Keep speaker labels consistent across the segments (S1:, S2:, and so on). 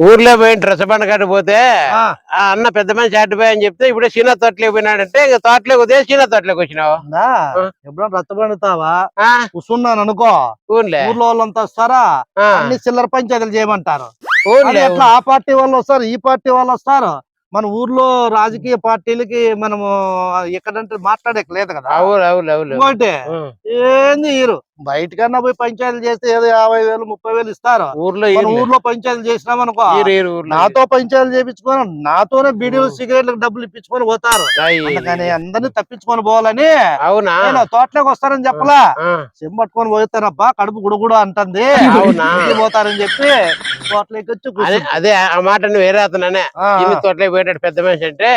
S1: ఊర్లో పోయి డ్రెస్ పండుగ పోతే
S2: ఆ,
S1: అన్న పెద్ద మనిషి అడ్డుపోయి అని చెప్తే ఇప్పుడు చిన్న తోటలోకి పోయినాడంటే ఇంకా తోటలోకి ఉదయం చిన్న తోటలోకి వచ్చినావు.
S2: ఎప్పుడన్నా రచ్చబండుతావా
S1: ఆ,
S2: కూర్చున్నాను అనుకో.
S1: ఊర్లే.
S2: వాళ్ళంతా వస్తారా? అన్ని చిల్లర పంచాయతీలు చేయమంటారు. ఎట్లా? ఆ పార్టీ వాళ్ళు వస్తారు ఈ పార్టీ వాళ్ళు వస్తారు. మన ఊర్లో రాజకీయ పార్టీలకి మనము ఎక్కడంటే మాట్లాడేకి లేదు కదా. ఇంకోటి ఏంది ఈరు బయటకన్నా పోయి పంచాయతీలు చేస్తే ఏదో యాభై వేలు ముప్పై వేలు ఇస్తారు.
S1: ఊర్లో.
S2: ఊర్లో పంచాయతీలు చేసినాం అనుకో నాతో పంచాయతీలు చేపించుకొని నాతోనే బీడీలు. సిగరెట్లకు డబ్బులు ఇప్పించుకొని పోతారు. అందుకని అందరినీ తప్పించుకొని పోవాలని
S1: అవునా?
S2: నేను తోటలోకి వస్తారని చెప్పలా. పట్టుకొని పోతానప్పా కడుపు గుడుగుడు అంటుంది. పోతారని చెప్పి తోటలోకి వచ్చి
S1: అదే. అదే ఆ మాట నువ్వు వేరే అతననే.
S2: ఆ,
S1: చిన్న తోటలోకి పోయేటాడు పెద్ద మనిషి అంటే.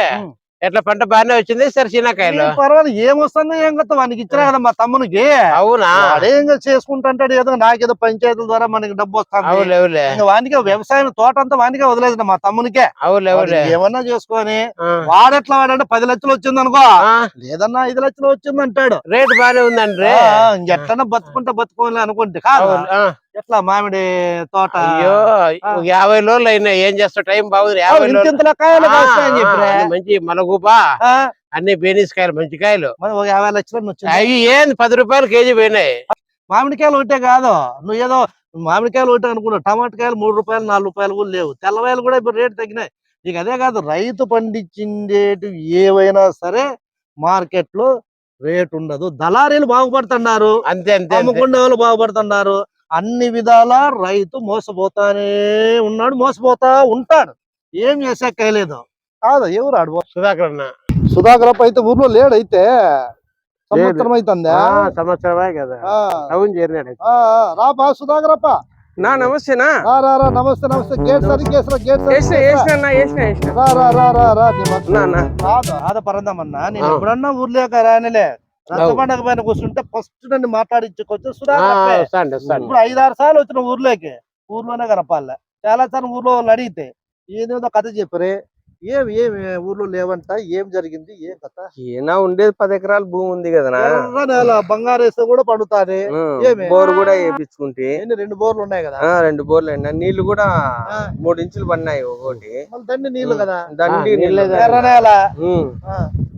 S1: ఎట్లా పంట బాగానే వచ్చింది సరే చిన్నకాయలు
S2: పర్వాలేదు ఏమొస్తుందో ఏం కదా వానికి ఇచ్చినా కదా మా తమ్మునికి.
S1: అవునా?
S2: వాడే ఇంకా చేసుకుంటుంటాడు ఏదో నాకేదో పంచాయతీల ద్వారా మనకి డబ్బు ఇంకా వానికే వ్యవసాయం తోట అంతా వానికే వదిలేదు మా తమ్మునికే.
S1: అవులే
S2: వాడు
S1: అవులే
S2: ఏమన్నా చేసుకొని వాడెట్లా వాడంటే పది లక్షలు వచ్చింది అనుకో లేదన్నా ఐదు లక్షలు వచ్చింది అంటాడు
S1: రేటు బాగానే ఉందండి
S2: ఎట్లన్నా బతుకుంటా బతుకోవాలి అనుకుంటే కాదు. ఎట్లా మామిడి తోట?
S1: అయ్యో యాభై లోన్లు అయినాయి ఏం చేస్తావు? టైం బాగుంది. యాభై మంచి మలగూప.
S2: ఆ,
S1: అన్ని బేనీస్ కాయలు మంచి కాయలు.
S2: యాభై లక్షలు
S1: అవి ఏంది? పది రూపాయలు కేజీ పోయినాయి.
S2: మామిడికాయలు ఒకటే కాదు. నువ్వు ఏదో మామిడికాయలు ఒకటే అనుకున్నావు. టమాటకాయలు మూడు రూపాయలు నాలుగు రూపాయలు కూడా లేవు. తెల్లవాయలు కూడా ఇప్పుడు రేటు తగ్గినాయి. ఇక అదే కాదు రైతు పండించిండేటి ఏవైనా సరే మార్కెట్లో రేటు ఉండదు. దళారీలు బాగుపడుతున్నారు.
S1: అంతే అంతే అంతే.
S2: అమ్ముకునే వాళ్ళు బాగుపడుతున్నారు. అన్ని విధాల రైతు మోసపోతానే ఉన్నాడు మోసపోతా ఉంటాడు. ఏం చేసాకలేదు కాదు ఎవరు ఆడు
S1: సుధాకర్ అన్న
S2: సుధాకర్ అయితే ఊర్లో లేడు అయితే సంవత్సరం అవుతుందా
S1: ఆ, సంవత్సరమే కదా. టౌన్ చేరినాడు
S2: రాపా సుధాకరప్ప.
S3: నా నమస్తేనా?
S2: రా రా నమస్తే నమస్తే. గేట్ గేట్
S3: అన్న వేసిన వేసిన
S2: రా రా రా రా రా నీ మ-
S3: నా. అన్న
S2: కాదు ఆదపరందమ్మన్నా నేను. ఎప్పుడన్నా ఊర్లోకి రానిలే. రచ్చబండక పైన కూర్చుంటే ఫస్ట్ నన్ను
S1: వస్తాండి
S2: ఇప్పుడు ఐదారు సార్లు వచ్చిన ఊర్లోకి ఊర్లోనే కనపాలే చాలా సార్లు ఊర్లో వాళ్ళు అడిగితే ఏదేదో కథ చెప్పరే ఏం ఏం ఊర్లో లేవంట ఏం జరిగింది ఏం కథ?
S3: ఏనా ఉండేది పది ఎకరాల భూమి ఉంది కదనా?
S2: ఎర్ర నేల బంగారు వేస్తే కూడా పండుతాది?
S3: బోర్ కూడా వేపించుకుంటే
S2: ఏంటి రెండు బోర్లు ఉన్నాయి కదా?
S3: రెండు బోర్లు అయినా నీళ్ళు కూడా. మూడు ఇంచులు పడినాయి ఒకటి.
S2: దండి నీళ్ళు కదా?
S3: దండి
S1: నీళ్ళే
S2: ఎర్ర నేల.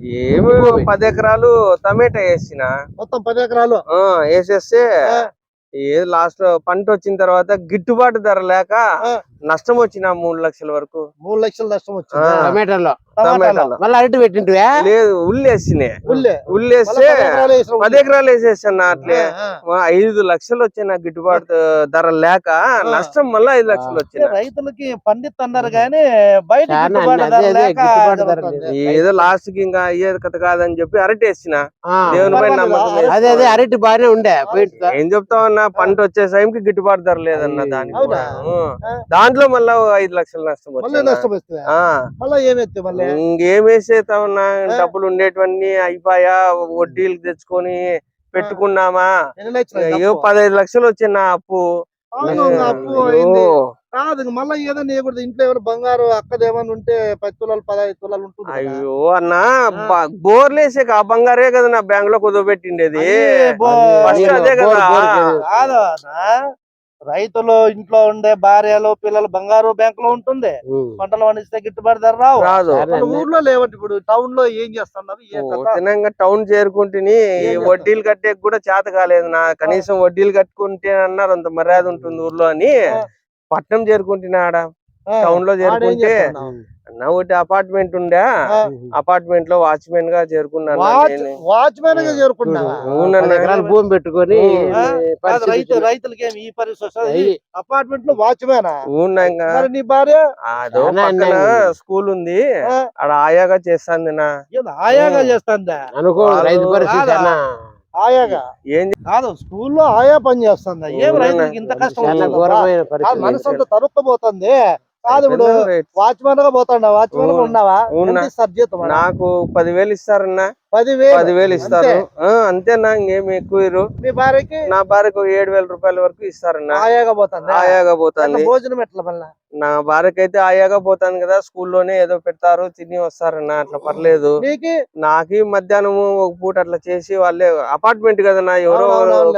S3: ఏమి పది ఎకరాలు టమాటా వేసిన
S2: మొత్తం పది ఎకరాలు
S3: ఆ, వేసేస్తే. ఏది లాస్ట్ పంట వచ్చిన తర్వాత గిట్టుబాటు ధర లేక. నష్టం వచ్చిన మూడు లక్షల వరకు.
S2: మూడు లక్షల నష్టం వచ్చింది.
S1: టమాటాలో. మళ్ళీ అరటి పెట్టింటివా?
S3: లేదు ఉల్లేసినాయి
S2: ఉల్లే.
S3: ఉల్లేస్తే
S2: మళ్ళా పది ఎకరాలు వేసిన
S3: పది ఎకరాలు వేసేసాను అట్లే. ఐదు లక్షలు వచ్చిన గిట్టుబాటు ధర లేక నష్టం మళ్ళీ ఐదు లక్షలు
S2: అంటే
S3: వచ్చిన
S2: రైతులకి పండిత్ అన్నారు కానీ బయట.
S3: ఏదో లాస్ట్కి ఇంకా అయ్యేది కథ కాదని చెప్పి అరటి వేసిన. దేవుని పైన నమ్మకం
S1: అదే అదే. అరటి బాగానే ఉండే.
S3: ఏం చెప్తావన్నా పంట వచ్చే టైంకి గిట్టుబాటు ధర లేదన్న. దానికి
S2: అవునా?
S3: దాంట్లో మళ్ళా ఐదు లక్షలు నష్టం
S2: మళ్ళీ
S3: వచ్చింది?
S2: నష్టం వస్తుంది. మళ్ళీ ఏమెత్తే మళ్ళీ?
S3: ఇంకేం వేసేతామన్నా డబ్బులు ఉండేటివన్నీ అయిపోయా వడ్డీలు తెచ్చుకొని పెట్టుకున్నామా? అయ్యో? పదహైదు లక్షలు
S2: అవును, ఇంకా అప్పు కాదు మళ్ళీ ఏదో నీయకూడదు. ఇంట్లో ఏమైనా బంగారు అక్కది ఏమైనా ఉంటే పది తులాలు పదహైదు తులాలు ఉంటుంది.
S3: అయ్యో అన్న బోర్లేసే ఆ బంగారే కదా నా బ్యాంక్లో కుదవబెట్టిండేది
S2: అది
S3: కదా.
S2: రైతులు ఇంట్లో ఉండే భార్యలు పిల్లలు బంగారు బ్యాంక్లో ఉంటుంది. పంటలు పండిస్తే గిట్టుబాటు ధర రావు.
S3: రాదు.
S2: ఊర్లో లేవండి ఇప్పుడు. టౌన్లో ఏం చేస్తున్నారు ఏ కథ?
S3: తినంగా టౌన్ చేరుకుంటుని
S2: చేస్తావు?
S3: వడ్డీలు కట్టే కూడా చేత కాలేదు. నా కనీసం వడ్డీలు కట్టుకుంటే అన్నారు అంత మర్యాద ఉంటుంది ఊర్లో అని. పట్నం చేరుకుంటున్నా ఆడ.
S2: ఆ, టౌన్లో
S3: చేరుకుంటే? నా ఒకటి అపార్ట్మెంట్ ఉండే. అపార్ట్మెంట్లో వాచ్మెన్గా చేరుకున్నాను
S2: వాచ్
S3: నేను.
S1: వాచ్మెన్గా భూమి పెట్టుకొని
S2: రైతు. రైతులకి ఈ పరిస్థితి. అపార్ట్మెంట్లో వాచ్మెన్ నీ భార్య?
S3: అదో పక్కన. స్కూల్ ఉంది. ఆడ ఆయాగా చేస్తాంది నా.
S2: ఆయాగా. చేస్తుందా?
S1: అనుకో
S3: వాళ్ళు
S1: రైతు పరిస్థితి
S2: కాదా? ఆయాగా స్కూల్లో ఆయా పని చేస్తుందా ఏం. రైతులకి ఇంత కష్టం మనసు అంతా తరుక్కుపోతుంది. కాదు ఇప్పుడు? వాచ్మెన్గా పోతాడా వాచ్మెన్. ఉన్నావా?
S3: నాకు పదివేలు ఇస్తారన్నా
S2: పదివేలు.
S3: ఇస్తారు. అంతేనా? ఇంకేమి ఎక్కువ ఇరు.
S2: మీ భార్యకి
S3: నా భార్యకు ఏడు వేల రూపాయల వరకు ఇస్తారన్న.
S2: ఆయాగా పోతుంది
S3: ఆయాగా
S2: భోజనం ఎట్లా మళ్ళా?
S3: నా భార్యకైతే ఆయాగా పోతాను కదా స్కూల్లోనే ఏదో పెడతారు తిని వస్తారన్న. అట్లా పర్లేదు.
S2: నీకు
S3: మధ్యాహ్నం ఒక పూట అట్లా చేసి వాళ్ళే అపార్ట్మెంట్ కదా నా ఎవరో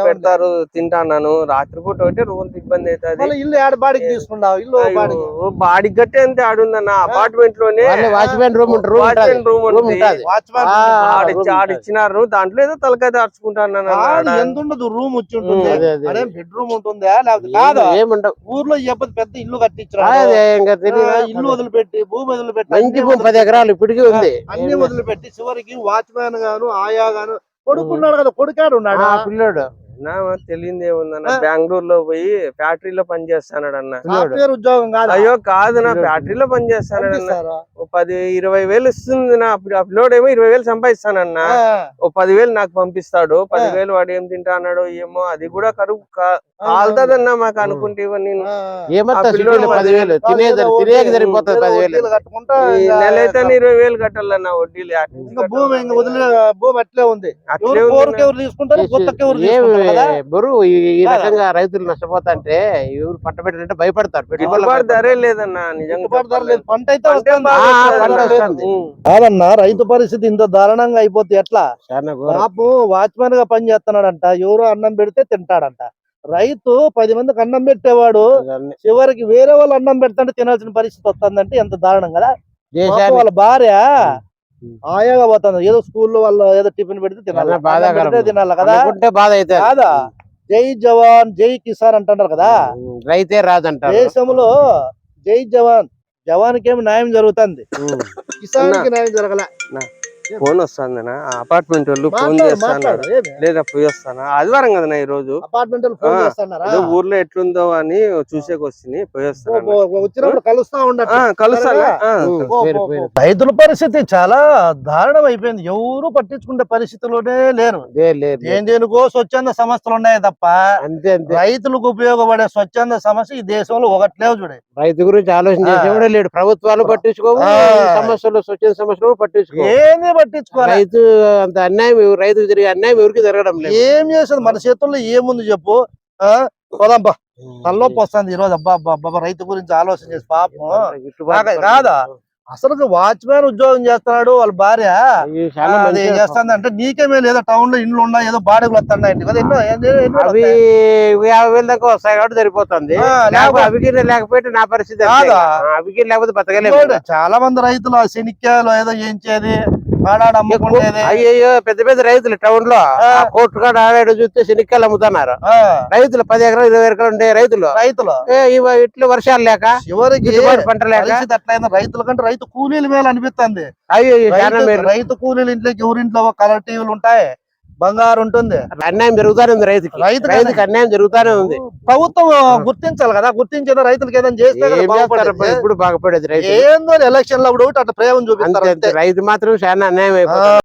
S3: పెడతారు తింటాను రాత్రిపూట ఒకటి రోజు ఇబ్బంది అవుతుంది.
S2: ఇల్లు ఏడ బాడికి తీసుకున్నావు ఇల్లు బాడికి.
S3: బాడీ గట్టే అంతే ఆడుందన్న. అపార్ట్మెంట్లోనే
S1: watchman room room
S3: watchman room
S1: room
S3: ఉంటుంది. ఆడిచ్చి ఆడిచ్చినారు దాంట్లో ఏదో తలకాయ దాచుకుంటాను
S2: ఎంత ఉండదు రూమ్ వచ్చి ఉంటుంది.
S1: అదే,
S2: బెడ్రూమ్ ఉంటుందా? లేకపోతే కాదు?
S1: ఏముండవు.
S2: ఊర్లో చెప్పదు పెద్ద ఇల్లు కట్టించారు. ఇల్లు వదిలిపెట్టి భూమి వదిలిపెట్టి
S1: మంచి
S2: అన్ని
S1: భూమి పది ఎకరాలు ఇప్పటికీ ఉంది.
S2: అన్ని వదిలిపెట్టి చివరికి వాచ్మెన్ గాను ఆయా గాను కొడుకున్నాడు కదా కొడుకాడు ఉన్నాడు?
S1: ఆ పిల్లోడు.
S3: తెలియదు ఏముందన్న బెంగళూరు లో పోయి ఫ్యాక్టరీలో పని చేస్తాడు అన్న.
S2: ఉద్యోగం కాదు?
S3: అయ్యో కాదు నా ఫ్యాక్టరీలో పని చేస్తాడు అన్న. ఓ పది ఇరవై వేలు ఇస్తుంది నా పిల్లోడు ఏమో ఇరవై వేలు సంపాదిస్తానన్న.
S2: ఆ,
S3: ఓ పదివేలు నాకు పంపిస్తాడు. పదివేలు వాడు ఏం తింటా అన్నాడో ఏమో అది కూడా కరువు కా- కాలుతుందన్న మాకు అనుకుంటే
S2: ఇంకా
S3: నెల అయితే ఇరవై వేలు కట్టాలన్న వడ్డీలు
S2: భూమి ఇంకా వదిలే భూమి అట్లే ఉంది.
S3: అట్లే
S2: తీసుకుంటారు
S1: బరువు ఈ? రకంగా రైతులు నష్టపోతాంటే ఎవరు భయపడతారు.
S2: పంట అయితే
S3: పంట
S2: వస్తుంది.
S3: బాగా
S1: ఆ,
S3: వస్తుంది.
S1: పంట వస్తుంది.
S3: ఉం.
S2: కాదన్నా రైతు పరిస్థితి ఇంత దారుణంగా అయిపోతే ఎట్లా. పాపం వాచ్మెన్గా పని చేస్తున్నాడంట ఎవరో అన్నం పెడితే తింటాడంట రైతు పది మందికి అన్నం పెట్టేవాడు. చివరికి వేరే వాళ్ళు అన్నం పెడతాంటే తినాల్సిన పరిస్థితి వస్తుందంటే ఎంత దారుణం కదా వాళ్ళ భార్య. ఆయాగా పోతుంది ఏదో స్కూల్లో వాళ్ళు ఏదో టిఫిన్ పెడితే తినాలి. తినాలి కదా?
S1: బాధ అయితే
S2: కాదా? జై జవాన్ జై కిసాన్ అంటున్నారు కదా?
S1: రైతే రాదంటారు.
S2: దేశంలో జై జవాన్ జవాన్కి ఏమి న్యాయం జరుగుతుంది. కిసాన్కి న్యాయం జరగల.
S3: ఫోన్ వస్తుందనా? అపార్ట్మెంట్ వాళ్ళు ఫోన్ చేస్తాను? లేదా పోయి వస్తానా? ఆదివారం కదనా ఈ రోజు?
S2: అపార్ట్మెంట్
S3: ఊర్లో ఎట్లుందో అని చూసేకి వస్తుంది పోయి
S2: ఓ,
S3: వస్తాను కలుస్తాను.
S2: రైతుల పరిస్థితి చాలా దారుణం అయిపోయింది. ఎవరు పట్టించుకునే పరిస్థితిలోనే లేరు. దేని దేనికో స్వచ్ఛంద సంస్థలు ఉన్నాయి తప్ప రైతులకు ఉపయోగపడే స్వచ్ఛంద సమస్య ఈ దేశంలో ఒకట్లేవు చూడే.
S1: రైతు గురించి ఆలోచన లేడు. ప్రభుత్వాలు పట్టించుకోవు సమస్యలు స్వచ్ఛంద సమస్యలు పట్టించుకో
S2: పట్టించుకోవాలి
S1: రైతు అంత అన్యాయం రైతుకు జరిగే అన్యాయం ఎవరికి జరగడం లేదు.
S2: ఏం చేసేది? మన చేతుల్లో ఏముంది చెప్పు? ఆ? పోదాంపా తలనొప్పి వస్తుంది ఈ రోజు అబ్బా అబ్బా రైతు గురించి ఆలోచన చేసి పాపం. కాదా-? అసలు వాచ్మెన్ ఉద్యోగం చేస్తున్నాడు వాళ్ళ భార్య.
S1: మంచిగా
S2: చేస్తుంది అంటే నీకేమే లేదా. టౌన్లో ఇండ్లు ఉన్నాయి ఏదో బాడీలు వస్తున్నాయి కదా.
S1: అవి
S2: వస్తాయి?
S1: యాభై వేల దాకా వస్తాయి కాబట్టి సరిపోతుంది.
S2: ఆ,
S1: లేకపోతే నా పరిస్థితి అవికి లేకపోతే బతకలేము.
S2: ఇంకోటి, చాలా మంది రైతులు శనిక్కాయలు ఏదో ఏంచేది ఆడాడు అమ్ముకునేది
S1: అయ్యో పెద్ద పెద్ద రైతులు టౌన్లో కోర్టు కాడ ఆడాడు చూస్తే శనిక్కలు అమ్ముతున్నారు. రైతులు పది ఎకరాలు ఇరవై ఎకరాలు ఉండే రైతులు.
S2: రైతులు.
S1: ఇట్లు వర్షాలు లేక
S2: చివరికి
S1: పంట లేక.
S2: రైతుల కంటే రైతు కూలీలు మేలు అనిపిస్తుంది.
S1: అయ్యో
S2: రైతు- కూలీలు ఇంట్లోకి ఎవరింట్లో కలర్ టీవీలు ఉంటాయి. బంగారు ఉంటుంది.
S1: అన్యాయం జరుగుతానే ఉంది రైతుకి.
S2: రైతుకి
S1: రైతుకి అన్యాయం జరుగుతానే ఉంది.
S2: ప్రభుత్వం గుర్తించాలి కదా గుర్తించేదో రైతులకి ఏదైనా చేస్తే కదా బాగుపడేది.
S1: ఇప్పుడు బాగుపడేది రైతు
S2: ఏందో ఎలక్షన్లో ఒకటి అట్లా ప్రేమ చూపిస్తారు
S1: అంతే. రైతు మాత్రం చాలా అన్యాయం అయిపోతుంది